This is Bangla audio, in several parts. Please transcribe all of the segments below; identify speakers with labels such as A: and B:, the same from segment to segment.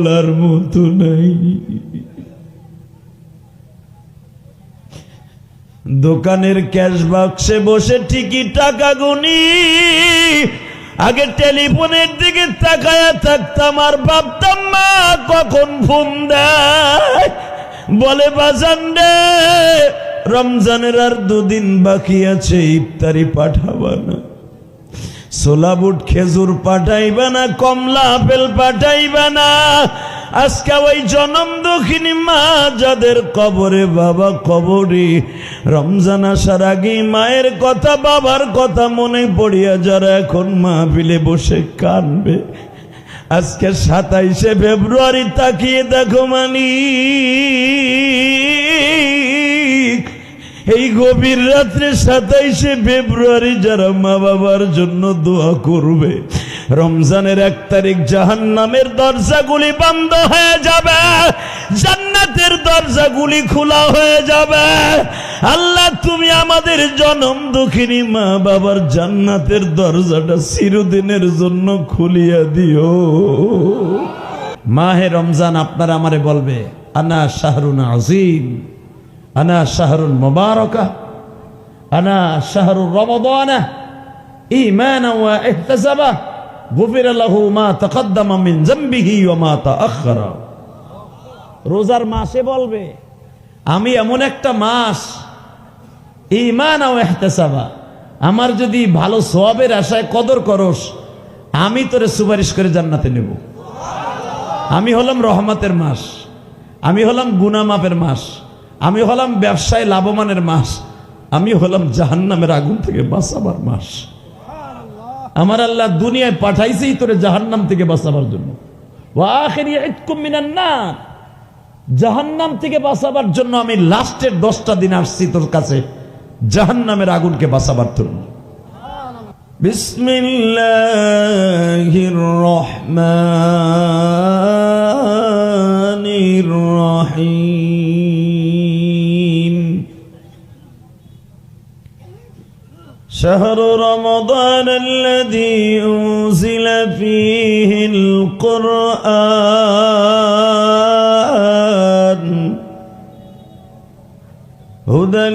A: বলার মতো নাই। দোকানের ক্যাশ বাক্সে বসে ঠিকই টাকা গুনি। আগে টেলিফোনের দিকে তাকায়া থাকতাম আর ভাবতাম, মা, কখন ফোন দেয়? বলে, বাজান রে, রমজানের আর দুদিন বাকি আছে, ইফতারি পাঠাবা না। সোলা বুট খেজুর পাঠাইবে না, কমলা আপেল পাঠাইবে না। আজকে ওই জনম দক্ষিণী মা, যাদের কবরে বাবা কবরে। রমজান আসার আগে মায়ের কথা, বাবার কথা মনে পড়িয়া যারা এখন মাহফিলে বসে কানবে। আজকে সাতাইশে ফেব্রুয়ারি তাকিয়ে দেখো মানি। এই গভীর রাত্রে সাতাইশে ফেব্রুয়ারি যারা মা বাবার জন্য দোয়া করবে, রমজানের এক তারিখ জাহান নামের দরজাগুলি বন্ধ হয়ে যাবে, জান্নাতের দরজাগুলি খোলা হয়ে যাবে। আল্লাহ, তুমি আমাদের জনম দুঃখিনী মা বাবার জান্নাতের দরজাটা চিরদিনের জন্য খুলিয়া দিও। মাহে রমজান আপনারা আমারে বলবে, আনা শাহরুন আজিম। আনা শাহরুন মুবারকা, আনা শাহরুর রমাদানা, ঈমানা ওয়া ইহতিসাবা, গুফির লাহু মা তাকদ্দামা মিন যামবিহি ওয়া মা তাআখারা রোজার মাসে বলবে, আমি এমন একটা মাস, ঈমান ও ইহতিসাবা, আমার যদি ভালো সওয়াবের আশায় কদর করস, আমি তোরে সুপারিশ করে জান্নাতে নেব। আমি হলাম রহমতের মাস, আমি হলাম গুনামাপের মাস। আমি হলাম ব্যবসায় লাভবানের মাস আমি হলাম জাহান্নামের আগুন থেকে বাঁচাবার মাস আমার আল্লাহ দুনিয়ায় পাঠাইছেই তোরে জাহান্নাম থেকে বাঁচাবার জন্য ওয়াখির ইতকুম মিনান নার জাহান্নাম থেকে বাঁচাবার জন্য আমি লাস্টের দশটা দিন আসছি তোর কাছে জাহান্নামের আগুনকে বাঁচাবার জন্য بسم الله الرحمن الرحيم شهر رمضان الذي أنزل فيه القرآن. هدى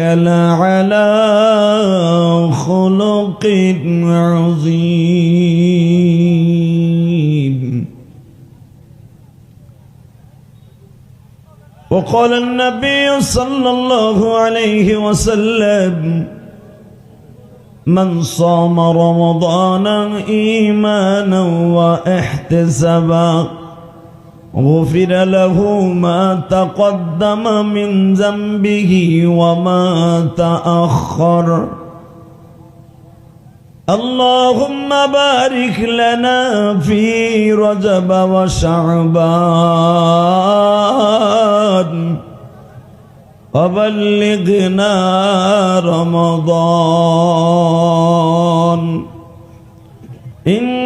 A: لعلى خلق عظيم. وقال النبي صلى الله عليه وسلم من صام رمضان إيمانا واحتسابا غفر له ما تقدم من ذنبه وما تأخر. اللهم بارك لنا في رجب وشعبان. وبلغنا رمضان. إن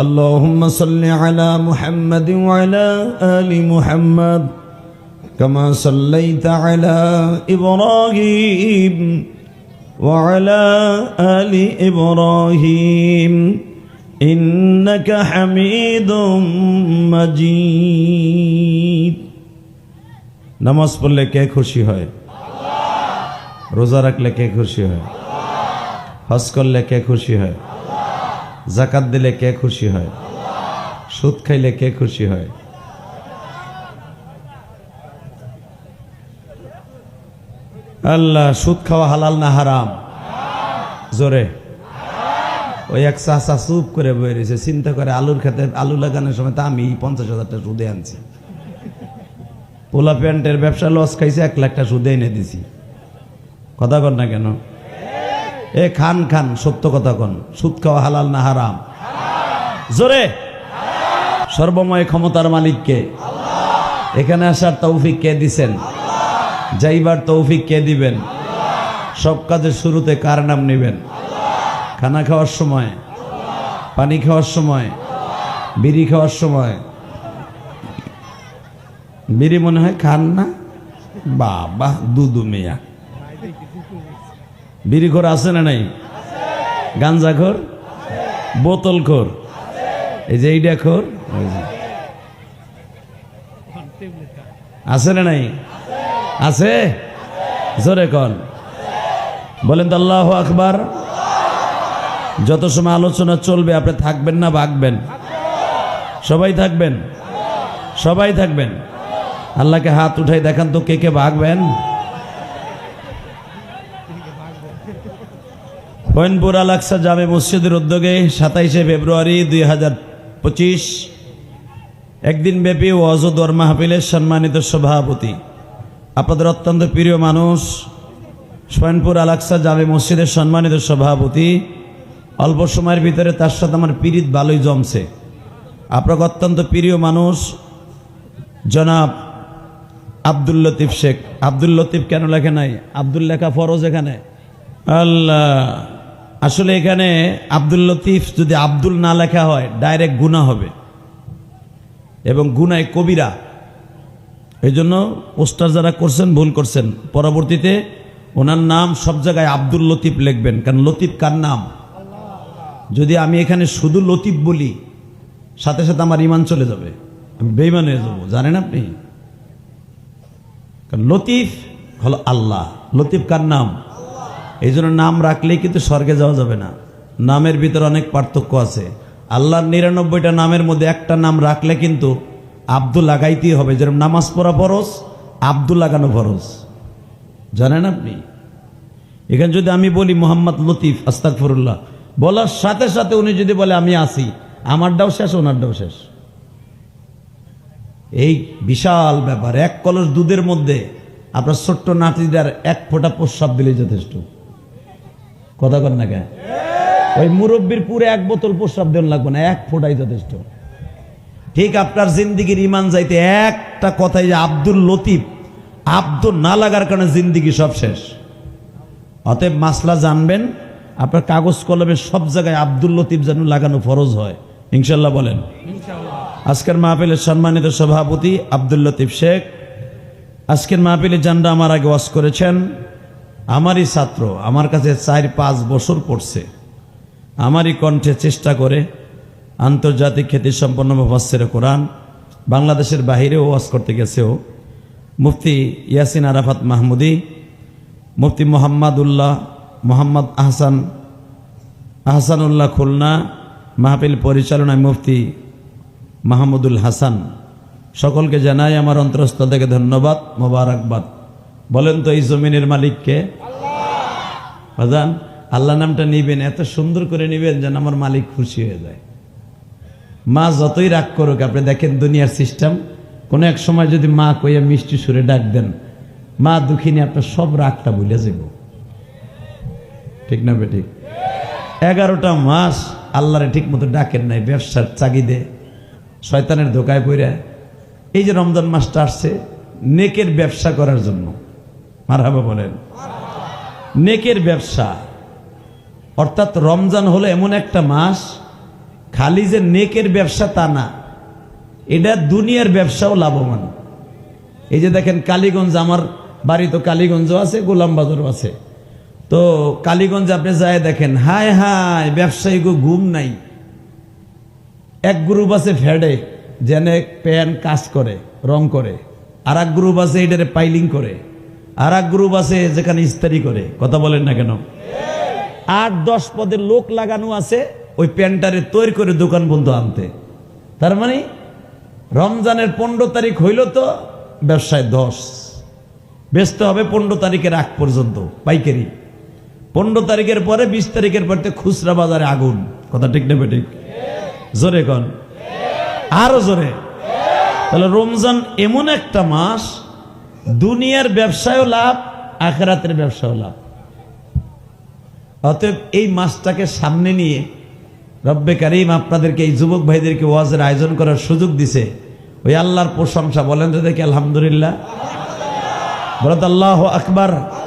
A: اللهم صل على محمد وعلى آل محمد كما صليت على إبراهيم وعلى آل إبراهيم إنك حميد مجيد নামাজ পড়লে কে খুশি হয় রোজা রাখলে কে খুশি হয় হজ করলে কে খুশি হয় জাকাত দিলে কে খুশি হয়? সুদ খাইলে কে খুশি হয়? আল্লাহ, সুদ খাওয়া হালাল না হারাম? জোরে। ওই এক চাষা চুপ করে বয়ে রয়েছে, চিন্তা করে আলুর খেতে, আলু লাগানোর সময় তো আমি পঞ্চাশ হাজারটা সুদে আনছি। পোলা প্যান্টের ব্যবসা লস খাইছে, এক লাখটা সুদে এনে দিছি। কথা কন না কেন? এ খান খান, সত্য কথা কন। সুদ খাওয়া হালাল না হারাম? জোরে। সর্বময় ক্ষমতার মালিককে। এখানে আসার তৌফিক কে দিছেন? যাইবার তৌফিক কে দিবেন? সব কাজের শুরুতে কার নাম নেবেন? খানা খাওয়ার সময়? পানি খাওয়ার সময়? বিড়ি খাওয়ার সময়? বিড়ি মনে হয় খান না? বাবা, দুদু মিয়া। বিড়ি খোর আছে না নাই? গাঞ্জা খোর? বোতল খোর? এই যে এইটা খোর? আছে না নাই? আছে? জোরে কন। বলেন তো আল্লাহ আকবার। যত সময় আলোচনা চলবে, আপনি থাকবেন না, ভাগবেন। সবাই থাকবেন? সবাই থাকবেন? আল্লাহকে হাত উঠাই দেখান তো কে কে ভাগবেন। ফৈনপুর আলাক্সা জামে মসজিদের উদ্যোগে সাতাইশে ফেব্রুয়ারি দুই হাজার পঁচিশ একদিন ব্যাপী ওয়াজদর মাহফিলের সম্মানিত সভাপতি, আপনাদের অত্যন্ত প্রিয় মানুষ সোয়নপুর আলাক্সা জামে মসজিদের সম্মানিত সভাপতি, অল্প সময়ের ভিতরে তার সাথে আমার পিরিত ভালোই জমছে। আপনার অত্যন্ত প্রিয় মানুষ, জনাব আব্দুল লতিফ শেখ। আব্দুল লতিফ কেন লেখে নাই? আব্দুল লেখা ফরজ এখানে। আল্লাহ, আসলে এখানে আব্দুল লতিফ যদি আব্দুল না লেখা হয় ডাইরেক্ট গুণা হবে। এবং গুনায় কবিরা। এই জন্য পোস্টার যারা করছেন, ভুল করছেন। পরবর্তীতে ওনার নাম সব জায়গায় আব্দুল লতিফ লিখবেন, কারণ লতিফ কার নাম? যদি আমি এখানে শুধু লতিফ বলি, সাথে সাথে আমার ইমান চলে যাবে। আমি বেইমান হয়ে যাব, জানেন আপনি? কারণ লতিফ হলো আল্লাহ। লতিফ কার নাম? এই জন্য নাম রাখলেই কিন্তু স্বর্গে যাওয়া যাবে না। নামের ভিতরে অনেক পার্থক্য আছে। আল্লাহর নিরানব্বইটা নামের মধ্যে একটা নাম রাখলে কিন্তু আব্দুল লাগাইতেই হবে। যেরকম নামাজ পড়া ফরজ, আব্দুল লাগানো ফরজ। জানেন আপনি? এখানে যদি আমি বলি মোহাম্মদ লতিফ আস্তাকফরুল্লাহ বলার সাথে সাথে উনি যদি বলে আমি আসি, আমারটাও শেষ, ওনারটাও শেষ। এই বিশাল ব্যাপার, এক কলস দুধের মধ্যে আপনার ছোট্ট নাতিদার এক ফোঁটা প্রস্রাব দিলে যথেষ্ট। কথা কর না কেন? ওই মুরব্বীর পুরে এক বোতল প্রস্রাব দেন লাগবে না এক ফোঁটাই যথেষ্ট। ঠিক আপনার জিন্দিগির ইমান যাইতে একটা কথাই যে আব্দুল লতিফ আব্দুল না লাগার কারণে জিন্দিগি সব শেষ। অতএব মাসলা জানবেন আপনার কাগজ কলমে সব জায়গায় আব্দুল লতিফ যেন লাগানো ফরজ হয়। ইনশাল্লাহ বলেন। আজকের মাহফিলের সম্মানিত সভাপতি আব্দুল লতিফ শেখ। আজকের মাহফিলে জানরা আমার আগে ওয়াজ করেছেন। আমারই ছাত্র, আমার কাছে চার পাঁচ বছর পড়ছে। আমারই কণ্ঠে চেষ্টা করে আন্তর্জাতিক খ্যাতি সম্পন্ন মুফাসসিরে কোরআন, বাংলাদেশের বাহিরেও ওয়াজ করতে গেছেও। মুফতি ইয়াসিন আরাফাত মাহমুদি, মুফতি মোহাম্মদুল্লাহ, মোহাম্মদ আহসান, আহসানুল্লাহ খুলনা, মাহফিল পরিচালনায় মুফতি মাহমুদুল হাসান। সকলকে জানাই আমার অন্তরস্থ থেকে ধন্যবাদ, মোবারকবাদ। বলেন তো এই জমিনের মালিককে বাজান আল্লাহ। নামটা নিবেন এত সুন্দর করে নিবেন যেন আমার মালিক খুশি হয়ে যায়। মা যতই রাগ করুক আপনি দেখেন দুনিয়ার সিস্টেম। কোনো এক সময় যদি মা কইয়া মিষ্টি সুরে ডাক দেন মা দুঃখিনী আপনার সব রাগটা ভুলে যাব ঠিক না বেঠিক এগারোটা মাস আল্লাহরে ঠিক মতো ডাকেন নাই ব্যবসার চাগিদে শয়তানের ধোকায় পড়ে এই যে রমজান মাসটা আসছে নেকের ব্যবসা করার জন্য। মারহাবা বলেন। নেকের ব্যবসা। অর্থাৎ রমজান হলো এমন একটা মাস, খালি যে নেকের ব্যবসা তা না, এটা দুনিয়ার ব্যবসাও লাভবান। এই যে দেখেন, কালীগঞ্জ আমার বাড়ি তো কালীগঞ্জ আছে, গোলাম বাজারও আছে। তো কালীগঞ্জ আপনি যায় দেখেন, হায় হায়, ব্যবসায়ী গো, ঘুম নাই। এক গ্রুপ আছে ফেডে জেনে প্যান কাজ করে, রং করে। আর এক গ্রুপ আছে এটারে পাইলিং করে। আর এক গ্রুপ আছে যেখানে ইস্তারি করে। কথা বলেন না কেন? আট দশ পদের লোক লাগানো আছে, ওই প্যান্টারে তৈরি করে দোকান বন্ধু আনতে। তার মানে রমজানের পনেরো তারিখ হইল তো ব্যবসায় দশ। বেচতে হবে পনেরো তারিখের আগ পর্যন্ত, পাইকারি। পনেরো তারিখের পরে, বিশ তারিখের পরে তো খুচরা বাজারে আগুন। কথা ঠিক নেবে ঠিক জোরে কন। আরও জোরে। তাহলে রমজান এমন একটা মাস দুনিয়ার ব্যবসায়ও লাভ, আখেরাতের ব্যবসাও লাভ। অতএব এই মাসটাকে সামনে নিয়ে রব্বে কারিম আপনাদেরকে, এই যুবক ভাইদেরকে ওয়াজের আয়োজন করার সুযোগ দিছে। ওই আল্লাহর প্রশংসা, বলেন তো দেখি, আলহামদুলিল্লাহ। বলত, আল্লাহ আকবর।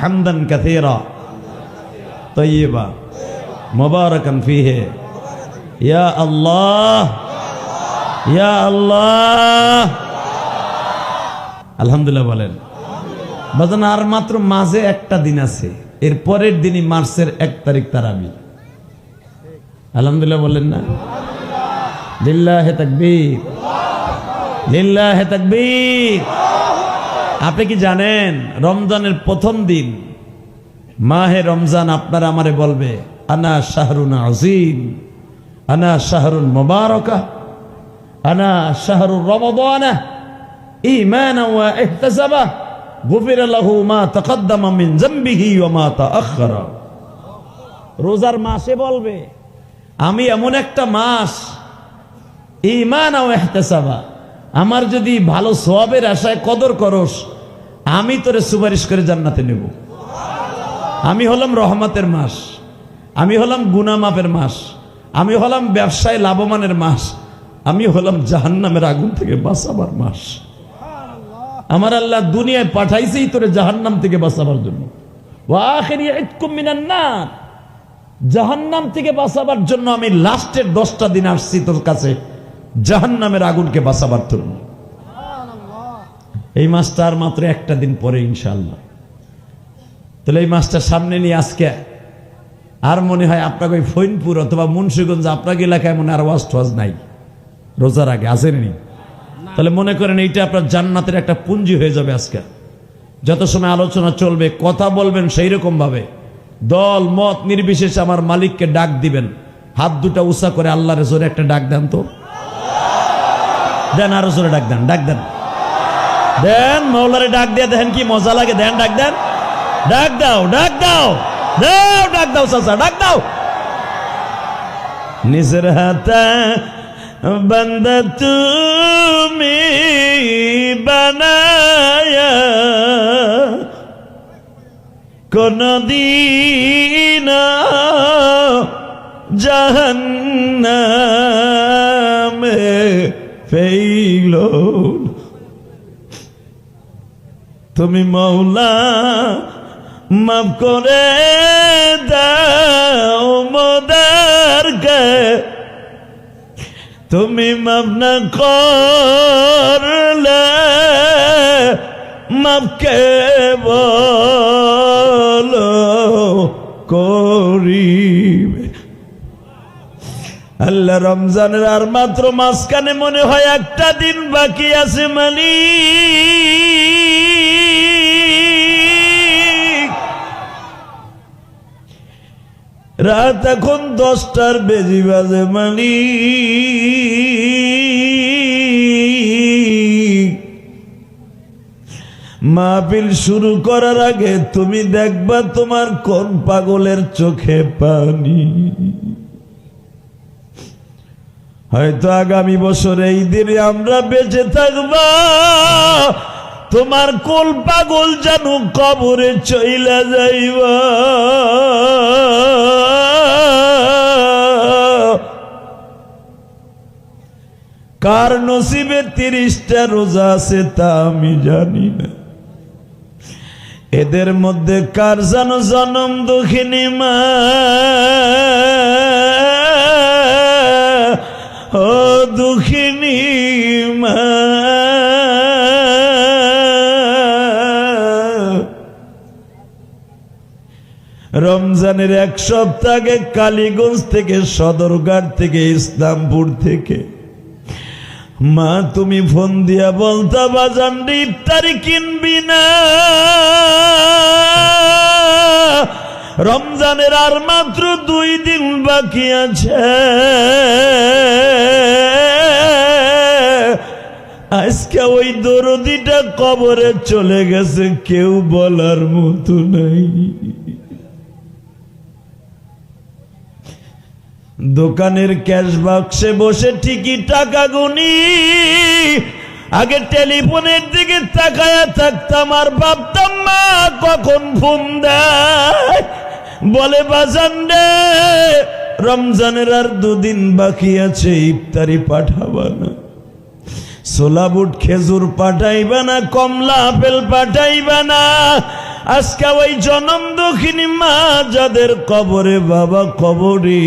A: হামদান তৈবা মোবারকান ফিহে। ইয়া আল্লাহ। ইয়া আল্লাহ। আলহামদুলিল্লাহ বলেন। বাজান, আর মাত্র মাঝে একটা দিন আছে। এর পরের দিনই মার্চের এক তারিখ তারাবি। আলহামদুলিল্লাহ বলেন না? লিল্লাহে তাকবীর। লিল্লাহে তাকবীর। আপনি কি জানেন, রমজানের প্রথম দিন, মাহে রমজান আপনারা আমারে বলবে, আনা শাহরুন আজিম, আনা শাহরুন মোবারকা আনা শাহরুর রমাদানা। ঈমানা ওয়া মা মা রোজার মাসে বলবে, আমি এমন একটা মাস ইমান ও এহতেসাবা আমার যদি ভালো সবের আশায় কদর করস, আমি তোরে সুপারিশ করে জান্নাতে নেব। আমি হলাম রহমতের মাস, আমি হলাম গুনামাপের মাস, আমি হলাম ব্যবসায় লাভবানের মাস, আমি হলাম জাহান্নামের আগুন থেকে বাঁচাবার মাস। আমার আল্লাহ দুনিয়ায় পাঠাইছেই তোরে জাহান্নাম থেকে বাঁচাবার জন্য। জাহান্নাম থেকে বাঁচাবার জন্য আমি লাস্টের দশটা দিন আসছি তোর কাছে। জাহান্নামের আগুনকে বাঁচাবার জন্য। এই মাসটা আর মাত্র একটা দিন পরে ইনশাল্লাহ তাহলে এই মাসটা সামনে নিয়ে আজকে আর মনে হয় আপনাকে ওই ফৈনপুর অথবা মুন্সীগঞ্জ আপনাকে এলাকায় মনে আর ওয়াজ টোয়াজ নাই। রোজার আগে আসেনি তাহলে মনে করেন এইটা আপনার জান্নাতের একটা পুঞ্জি হয়ে যাবে আজকে। যত সময় আলোচনা চলবে, কথা বলবেন সেই রকম ভাবে দল, মত নির্বিশেষে আমার মালিককে ডাক দিবেন। হাত দুটা উষা করে আল্লাহর জোরে একটা ডাক দেন তো। দেন আরও জোরে ডাক দেন ডাক দেন। দেন, মৌলারে ডাক দিয়ে দেখেন কি মজা লাগে। দেন, ডাক দেন। ডাক দাও ডাক দাও। দাও, ডাক দাও চাচা, ডাক দাও। নিজের হাতে বন্দ তুমি বানায়া কোনদিন জাহান্নামে ফেইল। তুমি মৌলা মাফ করে দাও মোদারকে তুমি মাফনা করলে মাপকে বলো, করিবে। আল্লাহ রমজানের আর মাত্র মাঝখানে মনে হয় একটা দিন বাকি আছে মালিক রাত এখন দশটার বেজি বাজে মালিক মাহফিল শুরু করার আগে তুমি দেখবা তোমার কোন পাগলের চোখে পানি। হয়তো আগামী বছর এই দিনে আমরা বেঁচে থাকবা। তোমার কোল পাগল যেন কবরে চইলা যাইবা। কার নসিবে তিরিশটা রোজা আছে তা আমি জানি না। এদের মধ্যে কার যেন জনম দুঃখিনী মা? ও দুঃখিনী মা। রমজানের এক সপ্তাহ কালীগঞ্জ থেকে সদরঘাট থেকে ইসলামপুর থেকে মা, তুমি ফোন দিয়া বলতা বাজান ইফতারি কিনবি না। রমজানের আর মাত্র দুই দিন বাকি আছে। আজকে ওই দরদিটা কবরে চলে গেছে, কেউ বলার মতো নাই। দোকানের ক্যাশ বাক্সে বসে ঠিকই টাকা গুনি। আগে টেলিফোনের দিকে তাকায়া থাকতাম, আর ভাবতাম, মা, কখন ফোন দেয়? বলে, বাজান রমজানের আর দুদিন বাকি আছে, ইফতারি পাঠাবা না। সোলা বুট খেজুর পাঠাইবা না, কমলা আপেল পাঠাইবা না আজকে ওই জনম দক্ষিণী মা যাদের কবরে বাবা কবরে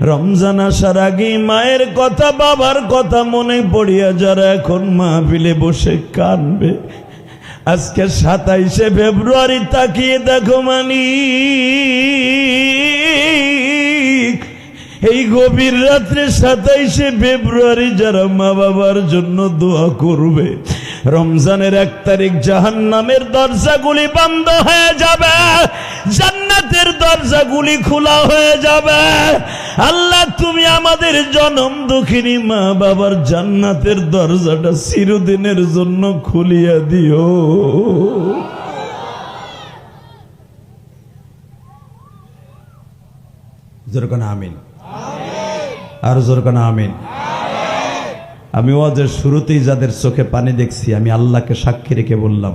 A: রমজান আসার আগে মায়ের কথা, বাবার কথা মনে পড়িয়া যারা এখন মাহফিলে বসে কানবে। আজকে সাতাইশে ফেব্রুয়ারি তাকিয়ে দেখো মানি এই গভীর রাত্রে সাতাইশে ফেব্রুয়ারি যারা মা বাবার জন্য দোয়া করবে রমজানের এক তারিখ জাহান নামের দরজাগুলি বন্ধ হয়ে যাবে জান্নাতের দরজাগুলি খোলা হয়ে যাবে। আল্লাহ তুমি আমাদের জনম দুঃখিনী মা বাবার জান্নাতের দরজাটা চিরদিনের জন্য খুলিয়া দিও। যেরকম আমিন। আর যেরকম আমিন। আমি ওয়াজের শুরুতেই যাদের চোখে পানি দেখছি, আমি আল্লাহকে সাক্ষী রেখে বললাম,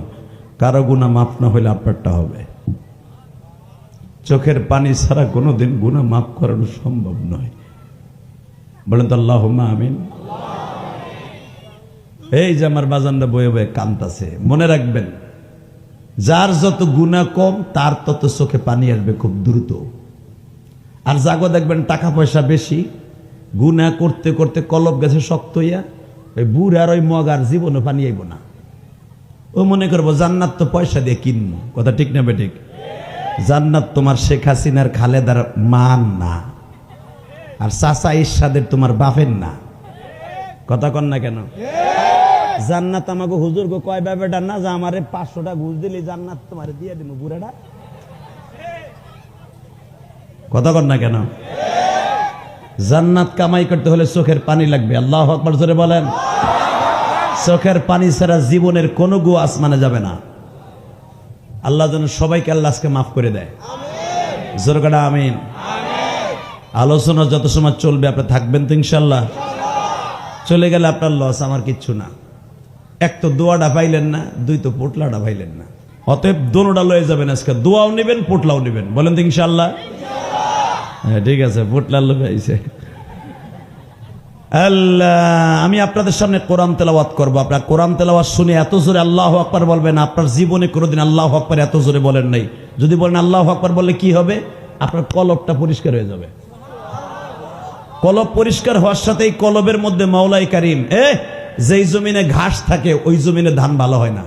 A: কারও গুণা মাফ না হলে আপনারটা হবে। চোখের পানি ছাড়া কোনোদিন গুণা মাফ করানো সম্ভব নয়। বলেন তো আল্লাহ আমিন। এই যে আমার বাজানটা বয়ে বয়ে কান্তাছে মনে রাখবেন, যার যত গুণা কম, তার তত চোখে পানি আসবে খুব দ্রুত। আর জাগো দেখবেন টাকা পয়সা বেশি গুনা করতে করতে কলব গেছে শক্ত হইয়া, ওই বুড় আর ওই মগ আর জীবনে পানি আইব না। ও মনে করব, জান্নাত তো পয়সা দিয়ে কিনবো কথা ঠিক না বেঠিক? জান্নাত তোমার শেখ হাসিনার খালেদার মান না। আর চাচা ইসাদের তোমার বাপের না। কথা কন না কেন? জান্নাত আমাকে হুজুর গো কয় ব্যাপারটা না যে, আমারে পাঁচশোটা ঘুষ দিলি, জান্নাত তোমার দিয়ে দিব বুড়াটা। কথা কন না কেন? জান্নাত কামাই করতে হলে চোখের পানি লাগবে। আল্লাহ আকবর জোরে বলেন। চোখের পানি ছাড়া জীবনের কোনো গু আসমানে যাবে না। আল্লাহ যেন সবাইকে আল্লাহ আজকে মাফ করে দেয়। জোরকাটা আমিন? আলোচনা যত সময় চলবে আপনি থাকবেন তো ইনশাল্লাহ চলে গেলে আপনার লস আমার কিচ্ছু না। এক তো দোয়াটা পাইলেন না দুই তো পোটলাটা পাইলেন না। অতএব দোনোটা লয়ে যাবেন আজকে। দোয়াও নেবেন পোটলাও নেবেন। বলেন তো ইনশাল্লাহ হ্যাঁ ঠিক আছে পোটলার লোক আল্লাহ, আমি আপনাদের সামনে কোরআন তেলাওয়াত করব। আপনার কোরআন তেলাওয়াত শুনে এত জোরে আল্লাহ আকবার বলবেন, আপনার জীবনে কোনোদিন আল্লাহ আকবার এত জোরে বলেন নাই। যদি বলেন আল্লাহ আকবার বললে কি হবে? আপনার কলবটা পরিষ্কার হয়ে যাবে। কলব পরিষ্কার হওয়ার সাথেই কলবের মধ্যে মাওলাই কারিম, এ, যেই জমিনে ঘাস থাকে, ওই জমিনে ধান ভালো হয় না।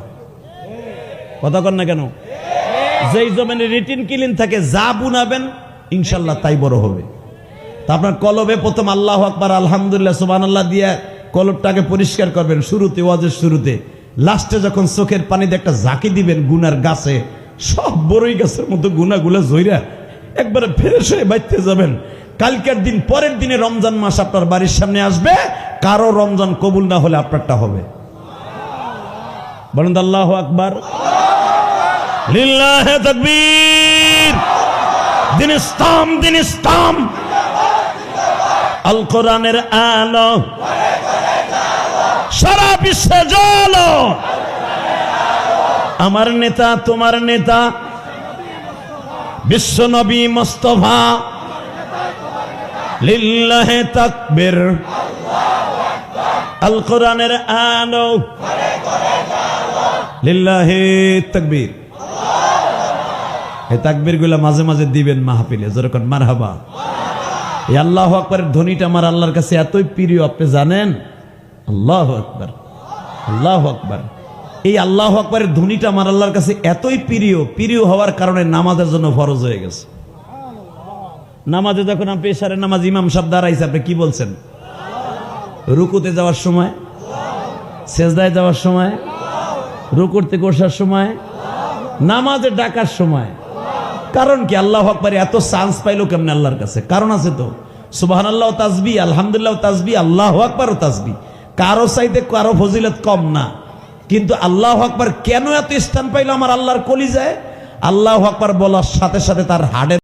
A: কথা কন না কেন? যেই জমিনে রিটিন কিলিন থাকে, যা বুনাবেন ইনশাল্লাহ তাই বড় হবে। তা আপনার কলবে প্রথম আল্লাহ আকবার আলহামদুলিল্লাহ সুবান আল্লাহ দিয়ে কলবটাকে পরিষ্কার করবেন শুরুতে ওয়াজের শুরুতে। লাস্টে যখন চোখের পানিতে একটা ঝাঁকি দিবেন গুনার গাছে সব বড়ই গাছের মতো গুনাগুলো জইরা একবারে ফ্রেশ হয়ে বাইতে যাবেন। কালকের দিন পরের দিনে রমজান মাস আপনার বাড়ির সামনে আসবে কারও রমজান কবুল না হলে আপনারটা হবে। বলেন আল্লাহ আকবার। লিল্লাহে তাকবীর। দিন ইসলাম দিন ইসলাম আল। কোরআনের আলো সারা বিশ্বে জলো। আমার নেতা, তোমার নেতা। বিশ্ব নবী মোস্তফা। লিল্লাহে তাকবীর। আল কোরআনের আলো। লিল্লাহে তাকবীর। এই তাকবীরগুলা মাঝে মাঝে দিবেন মাহফিলে। যেরকম মারহাবা। এই আল্লাহ আকবরের ধ্বনিটা আমার আল্লাহর কাছে এতই প্রিয়, আপনি জানেন? আল্লাহ আকবর। আল্লাহ আকবর। এই আল্লাহ আকবরের ধ্বনিটা আমার আল্লাহর কাছে এতই প্রিয় প্রিয় হওয়ার কারণে নামাজের জন্য ফরজ হয়ে গেছে। নামাজে যখন আপনি পেশারের নামাজ ইমাম সাহেব দাঁড়াইছে, আপনি কি বলছেন? রুকুতে যাওয়ার সময়? সেজদায় যাওয়ার সময়? রুকুরতে বসার সময়? নামাজে ডাকার সময়? কারণ কি? আল্লাহ আকবর, এত চান্স পাইলো কেমনে আল্লাহর কাছে? কারণ আছে তো। সুবাহান আল্লাহ তাজবি আলহামদুলিল্লাহ তাজবি আল্লাহ আকবর তাজবি কারও চাইতে কারও ফজিলত কম না। কিন্তু আল্লাহ আকবর কেন এত স্থান পাইলো আমার আল্লাহর কলি যায় আল্লাহ আকবর বলার সাথে সাথে তার হাড়ের